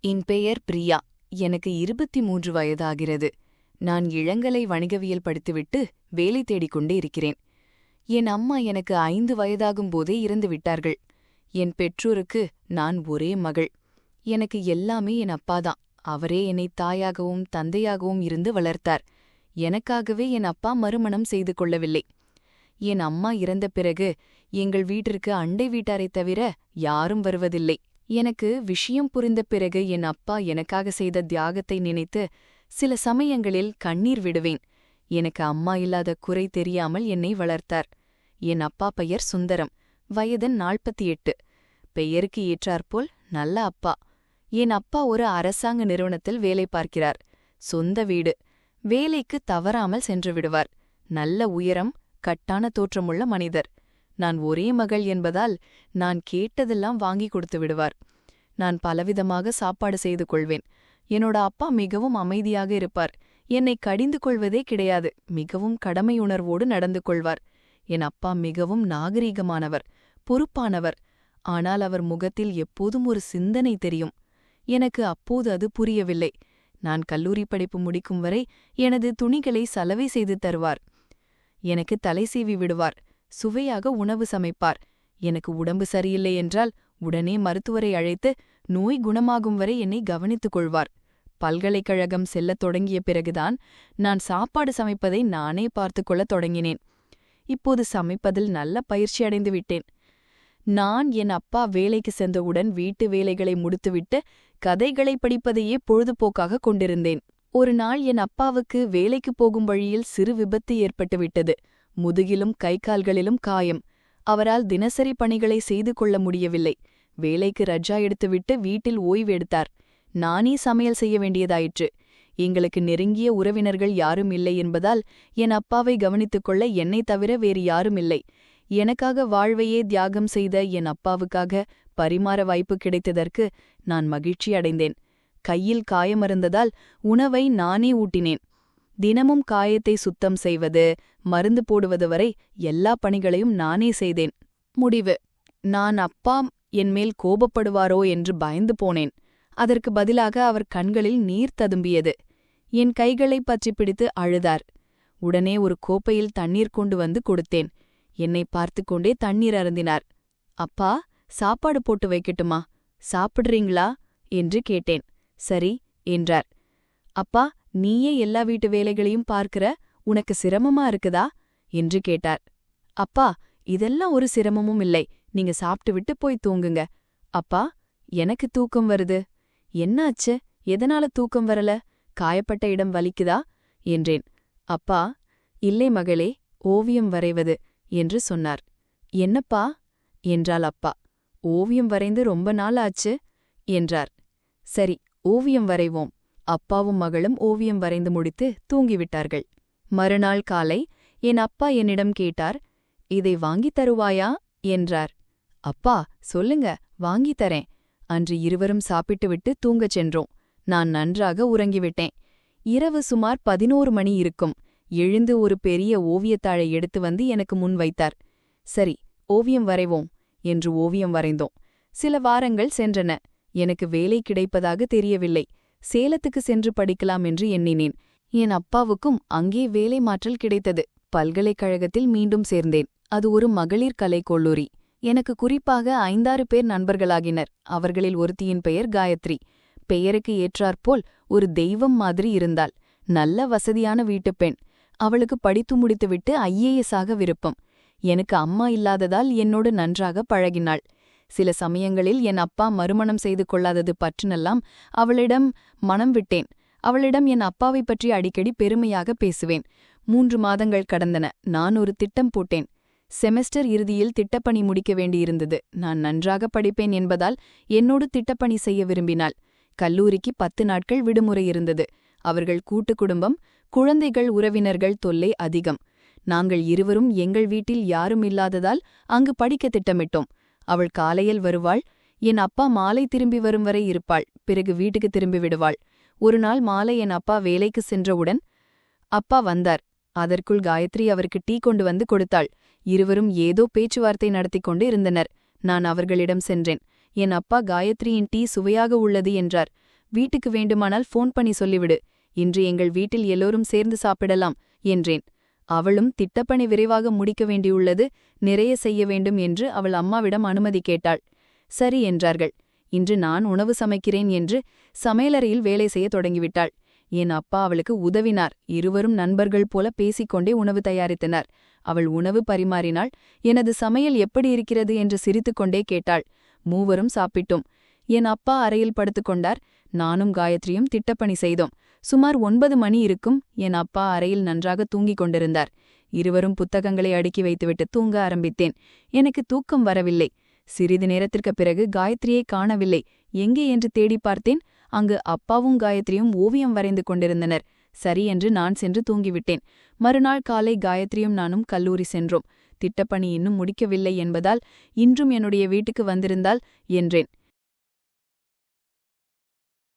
என் பெயர் பிரியா. எனக்கு இருபத்தி மூன்று வயதாகிறது. நான் இளங்கலை வணிகவியல் படித்துவிட்டு வேலை தேடிக் கொண்டே இருக்கிறேன். என் அம்மா எனக்கு ஐந்து வயதாகும் போதே இறந்து விட்டார்கள். என் பெற்றோருக்கு நான் ஒரே மகள். எனக்கு எல்லாமே என் அப்பாதான் அவரே என்னை தாயாகவும் தந்தையாகவும் இருந்து வளர்த்தார். எனக்காகவே என் அப்பா மறுமணம் செய்து கொள்ளவில்லை. என் அம்மா இறந்த பிறகு எங்கள் வீட்டிற்கு அண்டை வீட்டாரைத் தவிர யாரும் வருவதில்லை. எனக்கு விஷயம் புரிந்த பிறகு என் அப்பா எனக்காக செய்த தியாகத்தை நினைத்து சில சமயங்களில் கண்ணீர் விடுவேன். எனக்கு அம்மா இல்லாத குறை தெரியாமல் என்னை வளர்த்தார். என் அப்பா பெயர் சுந்தரம். வயது நாற்பத்தி எட்டு பெயருக்கு ஏற்றாற்போல் நல்ல அப்பா. என் அப்பா ஒரு அரசாங்க நிறுவனத்தில் வேலை பார்க்கிறார். சொந்த வீடு. வேலைக்கு தவறாமல் சென்று விடுவார். நல்ல உயரம் கட்டான தோற்றமுள்ள மனிதர். நான் ஒரே மகள் என்பதால் நான் கேட்டதெல்லாம் வாங்கி கொடுத்து விடுவார். நான் பலவிதமாக சாப்பாடு செய்து கொள்வேன். என்னோட அப்பா மிகவும் அமைதியாக இருப்பார். என்னை கடிந்து கொள்வதே கிடையாது. மிகவும் கடமையுணர்வோடு நடந்து கொள்வார். என் அப்பா மிகவும் நாகரீகமானவர் பொறுப்பானவர். ஆனால் அவர் முகத்தில் எப்போதும் ஒரு சிந்தனை தெரியும். எனக்கு அப்போது அது புரியவில்லை. நான் கல்லூரி படிப்பு முடிக்கும் வரை எனது துணிகளை சலவை செய்து தருவார். எனக்கு தலை சீவி விடுவார். சுவையாக உணவு சமைப்பார். எனக்கு உடம்பு சரியில்லை என்றால் உடனே மருத்துவரை அழைத்து நோய் குணமாகும் வரை என்னை கவனித்துக் கொள்வார். பல்கலைக்கழகம் செல்லத் தொடங்கிய பிறகுதான் நான் சாப்பாடு சமைப்பதை நானே பார்த்துக்கொள்ளத் தொடங்கினேன். இப்போது சமைப்பதில் நல்ல பயிற்சி அடைந்து விட்டேன். நான் என் அப்பா வேலைக்கு சென்றவுடன் வீட்டு வேலைகளை முடித்துவிட்டு கதைகளை படிப்பதையே பொழுதுபோக்காக கொண்டிருந்தேன். ஒரு நாள் என் அப்பாவுக்கு வேலைக்கு போகும் வழியில் சிறு விபத்து ஏற்பட்டுவிட்டது முதுகிலும் கை கால்களிலும் காயம். அவரால் தினசரி பணிகளை செய்து கொள்ள முடியவில்லை. வேலைக்கு ரஜா எடுத்துவிட்டு வீட்டில் ஓய்வு எடுத்தார். நானே சமையல் செய்ய வேண்டியதாயிற்று. எங்களுக்கு நெருங்கிய உறவினர்கள் யாரும் இல்லை என்பதால் என் அப்பாவை கவனித்துக் கொள்ள என்னை தவிர வேறு யாரும் இல்லை. எனக்காக வாழ்வையே தியாகம் செய்த என் அப்பாவுக்காக பரிமாற வாய்ப்பு கிடைத்ததற்கு நான் மகிழ்ச்சி அடைந்தேன் கையில் காயமருந்ததால் உணவை நானே ஊட்டினேன். தினமும் காயத்தை சுத்தம் செய்வது மருந்து போடுவது வரை எல்லா பணிகளையும் நானே செய்தேன். முடிவு. நான் அப்பா என்மேல் கோபப்படுவாரோ என்று பயந்து போனேன். அதற்கு பதிலாக அவர் கண்களில் நீர் ததும்பியது. என் கைகளை பற்றி பிடித்து அழுதார். உடனே ஒரு கோப்பையில் தண்ணீர் கொண்டு வந்து கொடுத்தேன். என்னை பார்த்து கொண்டே தண்ணீர் அருந்தினார். அப்பா சாப்பாடு போட்டு வைக்கட்டுமா? சாப்பிடுறீங்களா? என்று கேட்டேன். சரி என்றார். அப்பா நீயே எல்லா வீட்டு வேலைகளையும் பார்க்கிற உனக்கு சிரமமா இருக்குதா? என்று கேட்டார். அப்பா இதெல்லாம் ஒரு சிரமமும் இல்லை. நீங்க சாப்பிட்டு விட்டு போய் தூங்குங்க. அப்பா எனக்கு தூக்கம் வருது. என்னாச்சு? எதனால தூக்கம் வரல? காயப்பட்ட இடம் வலிக்குதா? என்றேன். அப்பா இல்லை மகளே ஓவியம் வரைவது என்று சொன்னார். என்னப்பா? என்றாள் அப்பா. ஓவியம் வரைந்து ரொம்ப நாள் ஆச்சு? என்றார். சரி ஓவியம் வரைவோம். அப்பாவும் மகளும் ஓவியம் வரைந்து முடித்து தூங்கிவிட்டார்கள். மறுநாள் காலை என் அப்பா என்னிடம் கேட்டார் இதை வாங்கித் தருவாயா? என்றார். அப்பா சொல்லுங்க வாங்கித் தரேன். அன்று இருவரும் சாப்பிட்டுவிட்டு தூங்கச் சென்றோம். நான் நன்றாக உறங்கிவிட்டேன். இரவு சுமார் பதினோரு மணி இருக்கும். எழுந்து ஒரு பெரிய ஓவியத்தாழை எடுத்து வந்து எனக்கு முன் வைத்தார். சரி ஓவியம் வரைவோம் என்று ஓவியம் வரைந்தோம். சில வாரங்கள் சென்றன. எனக்கு வேலை கிடைப்பதாக தெரியவில்லை. சேலத்துக்கு சென்று படிக்கலாம் என்று எண்ணினேன். என் அப்பாவுக்கும் அங்கே வேலை மாற்றல் கிடைத்தது. பல்கலைக்கழகத்தில் மீண்டும் சேர்ந்தேன். அது ஒரு மகளிர் கலைக் கல்லூரி. எனக்கு குறிப்பாக ஐந்தாறு பேர் நண்பர்களாகினர். அவர்களில் ஒருத்தியின் பெயர் காயத்ரி. பெயருக்கு ஏற்றாற்போல் ஒரு தெய்வம் மாதிரி இருந்தாள். நல்ல வசதியான வீட்டுப் பெண். அவளுக்கு படித்து முடித்துவிட்டு ஐஏஎஸ் ஆக விருப்பம். எனக்கு அம்மா இல்லாததால் என்னோடு நன்றாக பழகினாள். சில சமயங்களில் என் அப்பா மறுமணம் செய்து கொள்ளாதது பற்றினெல்லாம் அவளிடம் மனம் விட்டேன். அவளிடம் என் அப்பாவை பற்றி அடிக்கடி பெருமையாக பேசுவேன். மூன்று மாதங்கள் கடந்தன. நான் ஒரு திட்டம் போட்டேன். செமஸ்டர் இறுதியில் திட்டப்பணி முடிக்க வேண்டியிருந்தது. நான் நன்றாக படிப்பேன் என்பதால் என்னோடு திட்டப்பணி செய்ய விரும்பினாள். கல்லூரிக்கு பத்து நாட்கள் விடுமுறை இருந்தது. அவர்கள் கூட்டு குடும்பம் குழந்தைகள் உறவினர்கள் தொல்லை அதிகம். நாங்கள் இருவரும் எங்கள் வீட்டில் யாரும் இல்லாததால் அங்கு படிக்க திட்டமிட்டோம். அவள் காலையில் வருவாள். என் அப்பா மாலை திரும்பி வரும் வரை இருப்பாள். பிறகு வீட்டுக்கு திரும்பி விடுவாள். ஒரு நாள் மாலை என் அப்பா வேலைக்கு சென்றவுடன் அப்பா வந்தார். அதற்குள் காயத்ரி அவருக்கு டீ கொண்டு வந்து கொடுத்தாள். இருவரும் ஏதோ பேச்சுவார்த்தை நடத்திக் கொண்டு இருந்தனர். நான் அவர்களிடம் சென்றேன். என் அப்பா காயத்ரியின் டீ சுவையாக உள்ளது என்றார். வீட்டுக்கு வேண்டுமானால் ஃபோன் பண்ணி சொல்லிவிடு. இன்று எங்கள் வீட்டில் எல்லோரும் சேர்ந்து சாப்பிடலாம் என்றேன். அவளும் திட்டப்பணி விரைவாக முடிக்க வேண்டியுள்ளது நிறைய செய்ய வேண்டும் என்று அவள் அம்மாவிடம் அனுமதி கேட்டாள். சரி என்றார்கள். இன்று நான் உணவு சமைக்கிறேன் என்று சமையலறையில் வேலை செய்ய தொடங்கிவிட்டாள். என் அப்பா அவளுக்கு உதவினார். இருவரும் நண்பர்கள் போல பேசிக்கொண்டே உணவு தயாரித்தனர். அவள் உணவு பரிமாறினாள். எனது சமையல் எப்படி இருக்கிறது? என்று சிரித்துக்கொண்டே கேட்டாள். மூவரும் சாப்பிட்டோம். என் அப்பா அறையில் படுத்துக்கொண்டார் நானும் காயத்ரியும் திட்டப்பணி செய்தோம். சுமார் ஒன்பது மணி இருக்கும் என் அப்பா அறையில் நன்றாக தூங்கிக் கொண்டிருந்தார். இருவரும் புத்தகங்களை அடுக்கி வைத்துவிட்டு தூங்க ஆரம்பித்தேன். எனக்கு தூக்கம் வரவில்லை. சிறிது நேரத்திற்குப் பிறகு காயத்ரியை காணவில்லை. எங்கே என்று தேடி பார்த்தேன். அங்கு அப்பாவும் காயத்ரியும் ஓவியம் வரைந்து கொண்டிருந்தனர். சரி என்று நான் சென்று தூங்கிவிட்டேன். மறுநாள் காலை காயத்ரியும் நானும் கல்லூரி சென்றோம். திட்டப்பணி இன்னும் முடிக்கவில்லை என்பதால் இன்றும் என்னுடைய வீட்டுக்கு வந்திருந்தால் என்றேன்.